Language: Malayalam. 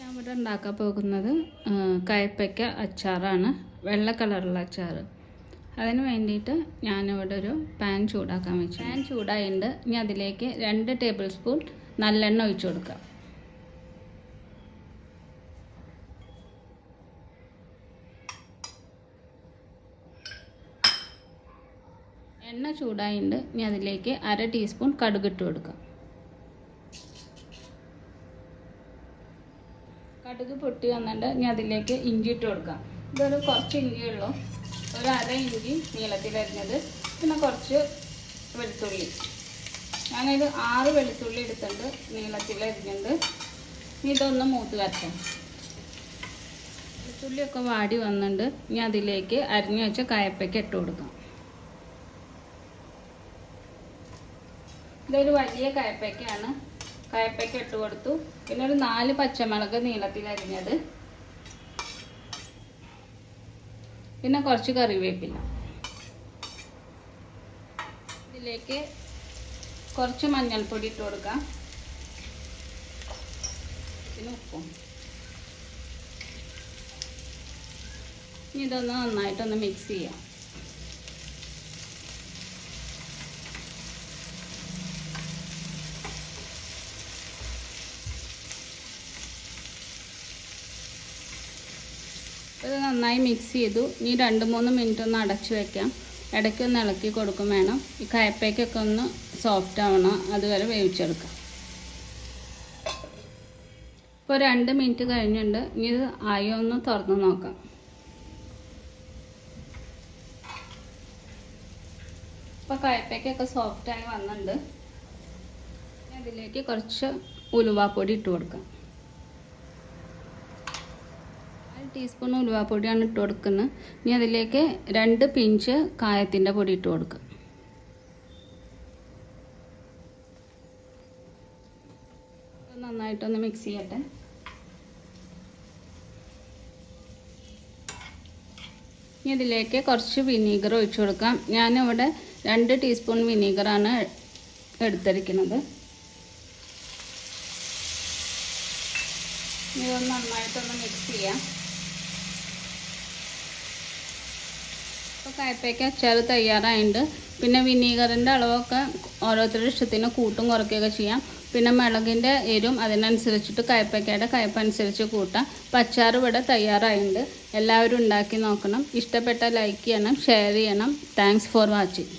ഞാൻ ഇവിടെ ഉണ്ടാക്കാൻ പോകുന്നത് കയപ്പയ്ക്ക അച്ചാറാണ്. വെള്ള കളറുള്ള അച്ചാർ അതിന് വേണ്ടിയിട്ട് ഞാനിവിടെ ഒരു പാൻ ചൂടാക്കാൻ വെച്ചു. പാൻ ചൂടായിട്ടുണ്ട് ഇനി അതിലേക്ക് രണ്ട് ടേബിൾ സ്പൂൺ നല്ലെണ്ണ ഒഴിച്ചു കൊടുക്കാം. എണ്ണ ചൂടായിട്ടുണ്ട് ഇനി അതിലേക്ക് അര ടീസ്പൂൺ കടുകിട്ട് കൊടുക്കാം. കടുക് പൊട്ടി വന്നിട്ട് ഇനി അതിലേക്ക് ഇഞ്ചി ഇട്ട് കൊടുക്കാം. ഇതൊരു കുറച്ച് ഇഞ്ചിയുള്ളൂ ഒരു അര ഇഞ്ചി നീളത്തിൽ വരുന്നത് പിന്നെ കുറച്ച് വെളുത്തുള്ളി. ഞാനൊരു ആറ് വെളുത്തുള്ളി എടുത്തിട്ടുണ്ട്. നീളത്തിൽ അരിഞ്ഞിട്ടുണ്ട് ഇനി ഇതൊന്ന് മൂത്ത് വരട്ടെ. വെളുത്തുള്ളിയൊക്കെ വാടി വന്നിട്ടുണ്ട്. ഇനി അതിലേക്ക് അരിഞ്ഞു വെച്ച കായപ്പയ്ക്ക് ഇട്ട് കൊടുക്കാം. ഇതൊരു വലിയ കയപ്പയ്ക്കാണ് കയപ്പയ്ക്ക ഇട്ട് കൊടുത്തു. പിന്നെ ഒരു നാല് പച്ചമുളക് നീളത്തിൽ അരിഞ്ഞത്. പിന്നെ കുറച്ച് കറിവേപ്പില. ഇതിലേക്ക് കുറച്ച് മഞ്ഞൾപ്പൊടി ഇട്ട് കൊടുക്കാം. പിന്നെ ഉപ്പും. ഇതൊന്ന് നന്നായിട്ടൊന്ന് മിക്സ് ചെയ്യാം. ഇത് നന്നായി മിക്സ് ചെയ്തു. ഇനി രണ്ട് മൂന്ന് മിനിറ്റ് ഒന്ന് അടച്ചു വെക്കാം. ഇടയ്ക്ക് ഒന്ന് ഇളക്കി കൊടുക്കും വേണം. ഈ കയപ്പയ്ക്കൊക്കെ ഒന്ന് സോഫ്റ്റ് ആവണം. അതുവരെ വേവിച്ചെടുക്കാം. ഇപ്പോൾ രണ്ട് മിനിറ്റ് കഴിഞ്ഞിട്ടുണ്ട്. ഇനി ഇത് ആയോ ഒന്ന് തുറന്ന് നോക്കാം. ഇപ്പോൾ കയപ്പയ്ക്കൊക്കെ സോഫ്റ്റായി വന്നിട്ടുണ്ട്. അതിലേക്ക് കുറച്ച് ഉലുവാപ്പൊടി ഇട്ട് കൊടുക്കാം അര ടീസ്പൂൺ ഉലുവാപ്പൊടിയാണ് ഇട്ട് കൊടുക്കുന്നത്. ഇനി അതിലേക്ക് രണ്ട് പിഞ്ച് കായത്തിന്റെ പൊടി ഇട്ട് കൊടുക്കുക. നന്നായിട്ടൊന്ന് മിക്സ് ചെയ്യട്ടെ. ഇനി ഇതിലേക്ക് കുറച്ച് വിനീഗർ ഒഴിച്ചു കൊടുക്കാം. ഞാനിവിടെ രണ്ട് ടീസ്പൂൺ വിനീഗറാണ് എടുത്തിരിക്കുന്നത്. ഇതൊന്ന് നന്നായിട്ടൊന്ന് മിക്സ് ചെയ്യാം. ഇപ്പോൾ കയ്പ്പയ്ക്ക അച്ചാർ തയ്യാറായിട്ടുണ്ട് പിന്നെ വിനീഗറിന്റെ അളവൊക്കെ ഓരോരുത്തരുടെ ഇഷ്ടത്തിന് കൂട്ടും കുറയ്ക്കുകയൊക്കെ ചെയ്യാം. പിന്നെ മുളകിന്റെ എരും അതിനനുസരിച്ചിട്ട് കയ്പ്പയ്ക്കയുടെ കയ്പ്പ് അനുസരിച്ച് കൂട്ടാം. അപ്പം അച്ചാർ ഇവിടെ തയ്യാറായിട്ടുണ്ട് എല്ലാവരും ഉണ്ടാക്കി നോക്കണം. ഇഷ്ടപ്പെട്ട ലൈക്ക് ചെയ്യണം ഷെയർ ചെയ്യണം. Thanks for watching